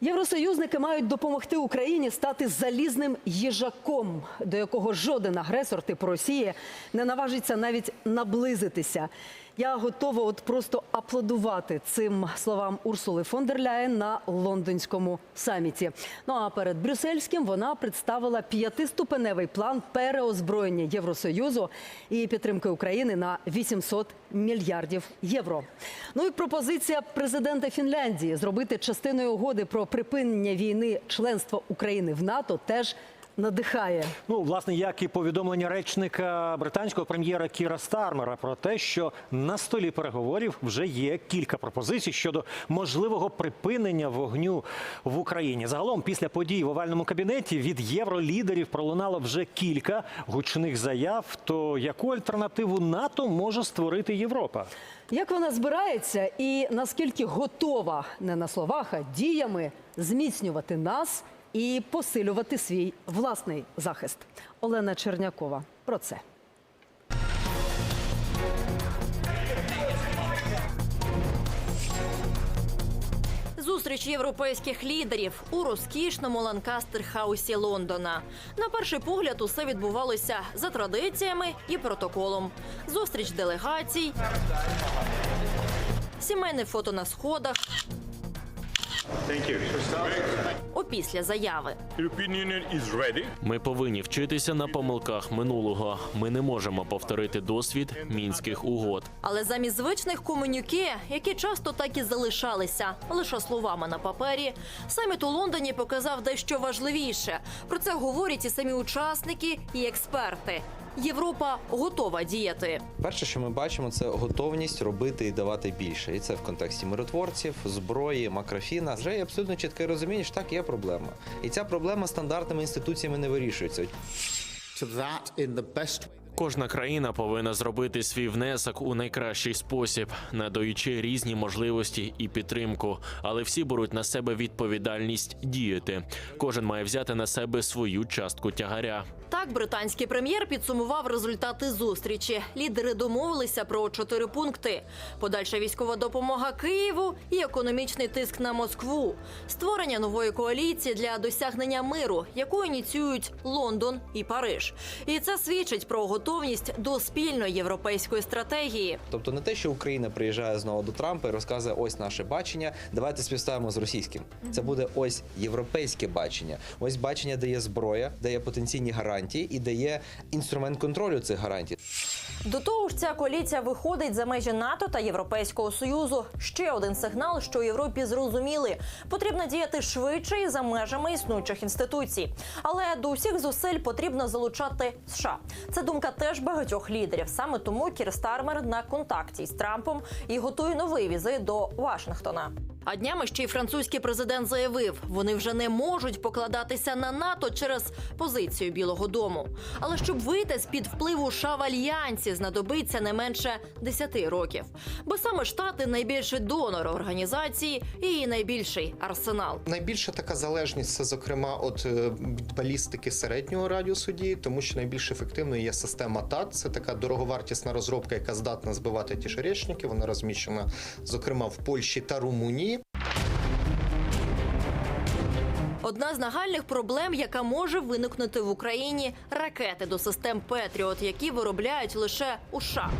Євросоюзники мають допомогти Україні стати залізним їжаком, до якого жоден агресор типу Росії не наважиться навіть наблизитися. Я готова от просто аплодувати цим словам Урсули фон дер Ляєн на лондонському саміті. Ну а перед брюссельським вона представила п'ятиступеневий план переозброєння Євросоюзу і підтримки України на 800 мільярдів євро. Ну і пропозиція президента Фінляндії зробити частиною угоди про припинення війни членства України в НАТО теж надихає. Ну, власне, як і повідомлення речника британського прем'єра Кіра Стармера про те, що на столі переговорів вже є кілька пропозицій щодо можливого припинення вогню в Україні. Загалом, після подій в овальному кабінеті від євролідерів пролунало вже кілька гучних заяв. То яку альтернативу НАТО може створити Європа? Як вона збирається і наскільки готова не на словах, а діями зміцнювати нас і посилювати свій власний захист? Олена Чернякова про це. Зустріч європейських лідерів у розкішному Ланкастер-хаусі Лондона. На перший погляд, усе відбувалося за традиціями і протоколом. Зустріч делегацій, сімейне фото на сходах. Опісля заяви. Ми повинні вчитися на помилках минулого. Ми не можемо повторити досвід мінських угод. Але замість звичних комунюке, які часто так і залишалися лише словами на папері, саміт у Лондоні показав дещо важливіше. Про це говорять і самі учасники, і експерти. Європа готова діяти. Перше, що ми бачимо, це готовність робити і давати більше. І це в контексті миротворців, зброї, макрофіна. Вже є абсолютно чітке розуміння, що так є проблема. І ця проблема стандартними інституціями не вирішується. Кожна країна повинна зробити свій внесок у найкращий спосіб, надаючи різні можливості і підтримку. Але всі беруть на себе відповідальність діяти. Кожен має взяти на себе свою частку тягаря. Так, британський прем'єр підсумував результати зустрічі. Лідери домовилися про чотири пункти: подальша військова допомога Києву і економічний тиск на Москву, створення нової коаліції для досягнення миру, яку ініціюють Лондон і Париж. І це свідчить про готовність до спільної європейської стратегії. Тобто не те, що Україна приїжджає знову до Трампа і розказує ось наше бачення. Давайте співставимо з російським. Це буде ось європейське бачення. Ось бачення, де є зброя, де є потенційні гарантії і де є інструмент контролю цих гарантій. До того ж, ця коаліція виходить за межі НАТО та Європейського союзу. Ще один сигнал, що Європі зрозуміли, потрібно діяти швидше і за межами існуючих інституцій. Але до усіх зусиль потрібно залучати США. Це думка теж багатьох лідерів. Саме тому Кір Стармер на контакті з Трампом і готує новий візит до Вашингтона. А днями ще й французький президент заявив, вони вже не можуть покладатися на НАТО через позицію Білого Дому. Але щоб вийти з під впливу США в альянсі, знадобиться не менше 10 років. Бо саме штати найбільший донор організації і найбільший арсенал. Найбільша така залежність це, зокрема, от е, балістики середнього радіусу дії, тому що найбільш ефективною є система ТАТ. Це така дороговартісна розробка, яка здатна збивати ті ж речники. Вона розміщена, зокрема, в Польщі та Румунії. Одна з нагальних проблем, яка може виникнути в Україні ракети до систем Петріот, які виробляють лише у США.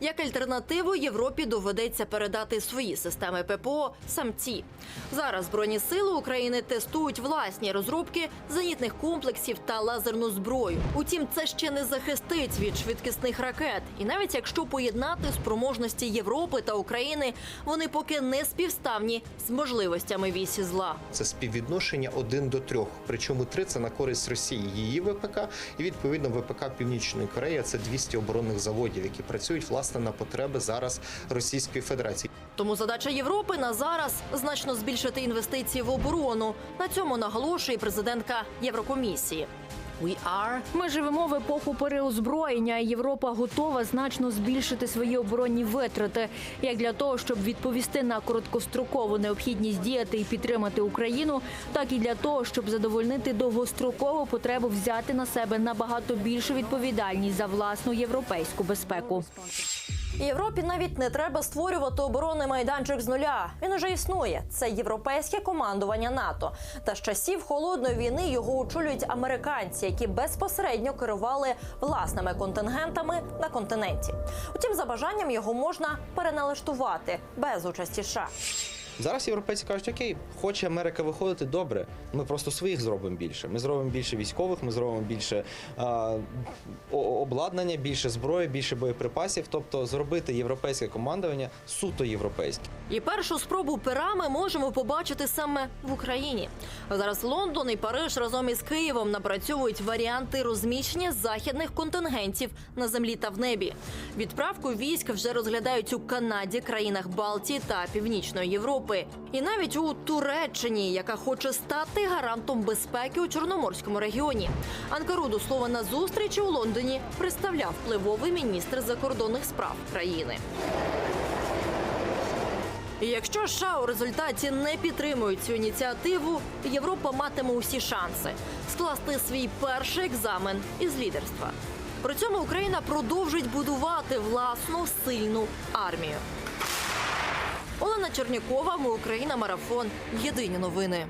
Як альтернативу Європі доведеться передати свої системи ППО самці. Зараз збройні сили України тестують власні розробки зенітних комплексів та лазерну зброю. Утім, це ще не захистить від швидкісних ракет. І навіть якщо поєднати спроможності Європи та України, вони поки не співставні з можливостями вісі зла. Це співвідношення один до трьох. Причому три це на користь Росії її ВПК, і відповідно ВПК Північної Кореї це 200 оборонних заводів, які працюють власне на потреби зараз Російської Федерації. Тому задача Європи на зараз значно збільшити інвестиції в оборону. На цьому наголошує президентка Єврокомісії. Ми живемо в епоху переозброєння. Європа готова значно збільшити свої оборонні витрати, як для того, щоб відповісти на короткострокову необхідність діяти і підтримати Україну, так і для того, щоб задовольнити довгострокову потребу взяти на себе набагато більшу відповідальність за власну європейську безпеку. Європі навіть не треба створювати оборонний майданчик з нуля. Він уже існує. Це європейське командування НАТО. Та з часів холодної війни його очолюють американці, які безпосередньо керували власними контингентами на континенті. Утім, за бажанням його можна переналаштувати без участі США. Зараз європейці кажуть, окей, хоче Америка виходити добре. Ми просто своїх зробимо більше. Ми зробимо більше військових, ми зробимо більше а, обладнання, більше зброї, більше боєприпасів. Тобто зробити європейське командування суто європейське. І першу спробу пера ми можемо побачити саме в Україні. Зараз Лондон і Париж разом із Києвом напрацьовують варіанти розміщення західних контингентів на землі та в небі. Відправку військ вже розглядають у Канаді, країнах Балтії та Північної Європи, і навіть у Туреччині, яка хоче стати гарантом безпеки у Чорноморському регіоні. Анкару до слова на зустрічі у Лондоні представляв впливовий міністр закордонних справ країни. Якщо США у результаті не підтримують цю ініціативу, Європа матиме усі шанси скласти свій перший екзамен із лідерства. При цьому Україна продовжить будувати власну сильну армію. Олена Чернікова, ми Україна, марафон. Єдині новини.